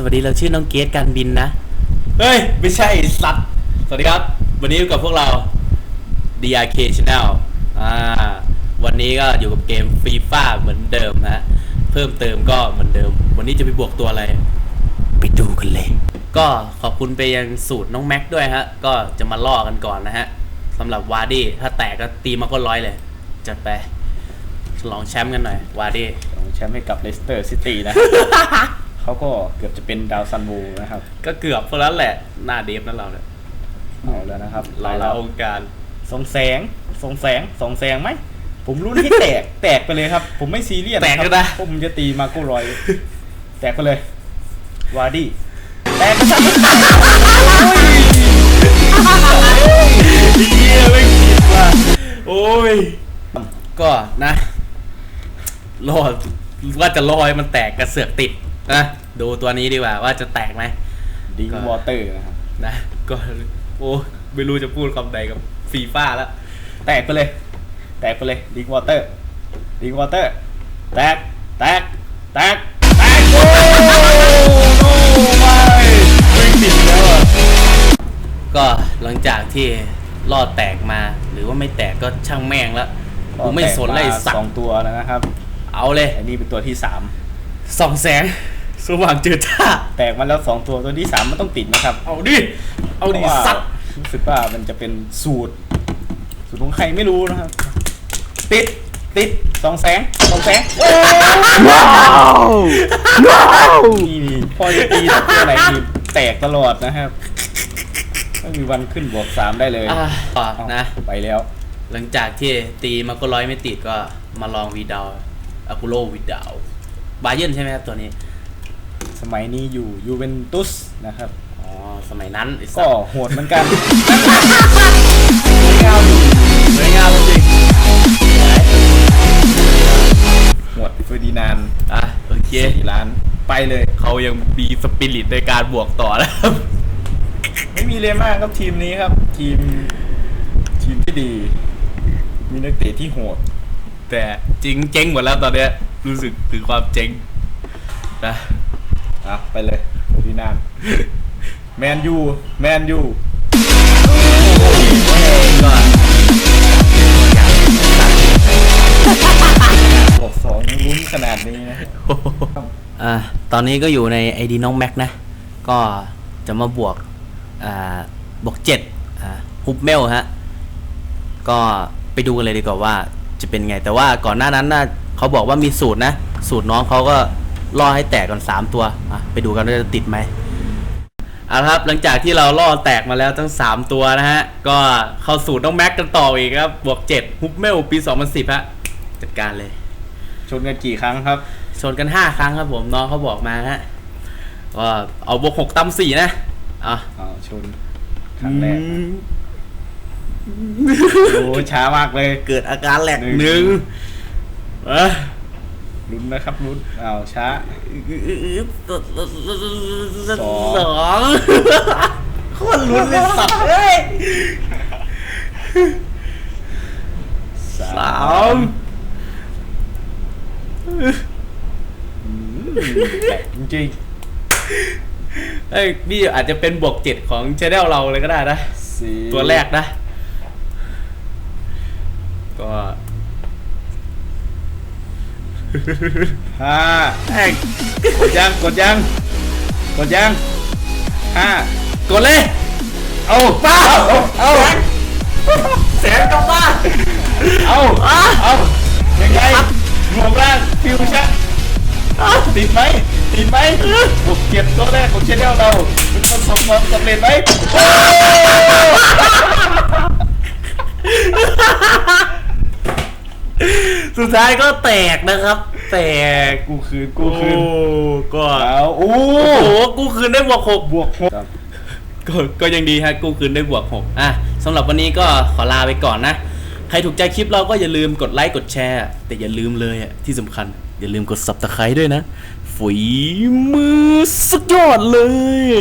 สวัสดีเราชื่อน้องเกตการบินนะ เฮ้ย ไม่ใช่สัตว์ สวัสดีครับ วันนี้อยู่กับพวกเรา DRK Channel อ่า วันนี้ก็อยู่กับเกมฟีฟ่าเหมือนเดิมฮะ เพิ่มเติมก็เหมือนเดิม วันนี้จะไปบวกตัวอะไร ไปดูกันเลย ก็ขอบคุณไปยังสูตรน้องแม็กด้วยฮะ ก็จะมาล่อกันก่อนนะฮะสำหรับวาร์ดี้ถ้าแตกก็ตีมาก็ร้อยเลย จัดไปฉลองแชมป์กันหน่อย วาร์ดี้ของแชมป์ให้กับเลสเตอร์ซิตี้นะ เขาก็เกือบจะเป็นดาวซันโวนะครับก็เกือบเพราะนั้นแหละหน้าเดฟนั่นเราเนี่ยเอาแล้วนะครับหลายแล้ละวองค์การสองแสงสองแสงสองแสงไหมผมรู้ให้แตกแตกไปเลยครับ ผมไม่ซีเรียสแตกครัก็ได้ผมจะตีมาโก้รอย แตกไปเลยวาร์ดี้แตกไปซะเฮียไม่คิดว่าโอ้ยก็นะรอดว่าจะรอให้มันแตกกระเสือกติด นะดูตัวนี้ดีกว่าว่าจะแตกไหมดิงวอเตอร์นะครับนะก็โอ้ไม่รู้จะพูดคำใดกับฟีฟ่าแล้วแตกไปเลย แตกไปเลยดิงวอเตอร์ดิงวอเตอร์แตกแตกแตกแตกโอ้โอ้ไม่วิ่งติดแล้วอะก็หลังจากที่รอดแตกมา หรือว่าไม่แตกก็ช่างแม่งแล้วกูไม่สนเลยสัสตองว์ตัวแล้วนะครับ เอาเลยอันนี้เป็นตัวที่สามสองแสง สว่างเจอท่าแตกมาแล้วสองตัวตัวที่สามมันต้องติดนะครับเอาดิ เอาดิพระว่สัตว์รู้สึกว่ามันจะเป็นสูตร สูตรของใครไม่รู้นะครับ ติดติดสองแสงสองแสงโอ้นี่นี่พอจะตีตัวไหนนี่แตกตลอดนะครับไม่มีวันขึ้นบวกสามได้เลยอะต่อเอ้านะไปแล้ว หลังจากที่ตีมาก็ร้อยไม่ติดก็มาลองวีดาวอากุโรวีดาวบาเยนใช่ไหมครับตัวนี้ สมัยนี้อยู่ยูเวนตุสนะครับอ๋อสมัยนั้นไอ้สัก็ตว์โหดเหมือนกันสวยงามจริงโหดเฟอร์ดินานด์อะโอเคสี่ล้าน ไปเลยเขายังมีสปิริตในการบวกต่อนะครับไม่มีเลยมากครับทีมนี้ครับ ทีมทีมที่ดี มีนักเตะที่โหด แต่จริงเจ๊งหมดแล้วตอนเนี้ยรู้สึกถึงความเจ๊งนะ อะไปเลยเฟอร์ดินานแมนยูแมนยูบวกสองยังลุ้นขนาดนี้นะอ่าตอนนี้ก็อยู่ในไอดีน้องแม็กนะ ก็จะมาบวกอ่าบวกเจ็ดอ่าฮุบเมลฮะ ก็ไปดูกันเลยดีกว่าว่าจะเป็นไง แต่ว่าก่อนหน้านั้นนะเขาบอกว่ามีสูตรนะ สูตรน้องเขาก็ ล่อให้แตกก่อนสามตัวอะไปดูกันว่าจะติดไหมเอาละครับหลังจากที่เราล่อแตกมาแล้วทั้ง 3 ตัวนะฮะ ก็เข้าสู่น้องแม็กกันต่ออีกครับ บวก 7 ฮุบเมลปี 2010 ฮะ จัดการเลย ชนกันกี่ครั้งครับ ชนกัน 5 ครั้งครับผม น้องเขาบอกมาฮะก็เอาบวก 6ตำ4นะอะอ้าวชน ครั้งแรกโอ้ช้ามากเลย เกิดอาการแหลกหนึ่งหนึ่งเอ้ย ลุ้นนะครับลุ้นอ้าวช้าสสอองงโคตรลุ้นเลยสัตว์เอ้ยสาสามมอืมแปลกจริงเอ้ยนี่อาจจะเป็นบวกเจ็ดของชแนลเราเลยก็ได้นะๆสี่ตัวแรกนะ ก็ ห้าแม่งกดยังกดยังกดยังห้ากดเลยเอาป้าเอาแสนกลับบ้านเอาเอายังไงรวมร่างฟิวชั่นติดไหมติดไหมบวกเก็บตัวแรกของชแนลเราเป็นประสบความสำเร็จไหม สุดท้ายก็แตกนะครับ แตกกูคืนกูโอ้คืนก็เอาโอ้โอ้โหกูคืนได้บวกหกบวกหกก็ก็ยังดีฮะกูคืนได้บวกหกอะสำหรับวันนี้ก็ขอลาไปก่อนนะ ใครถูกใจคลิปเราก็อย่าลืมกดไลค์กดแชร์ แต่อย่าลืมเลยอะที่สำคัญ อย่าลืมกด subscribe ด้วยนะ ฝีมือสุดยอดเลย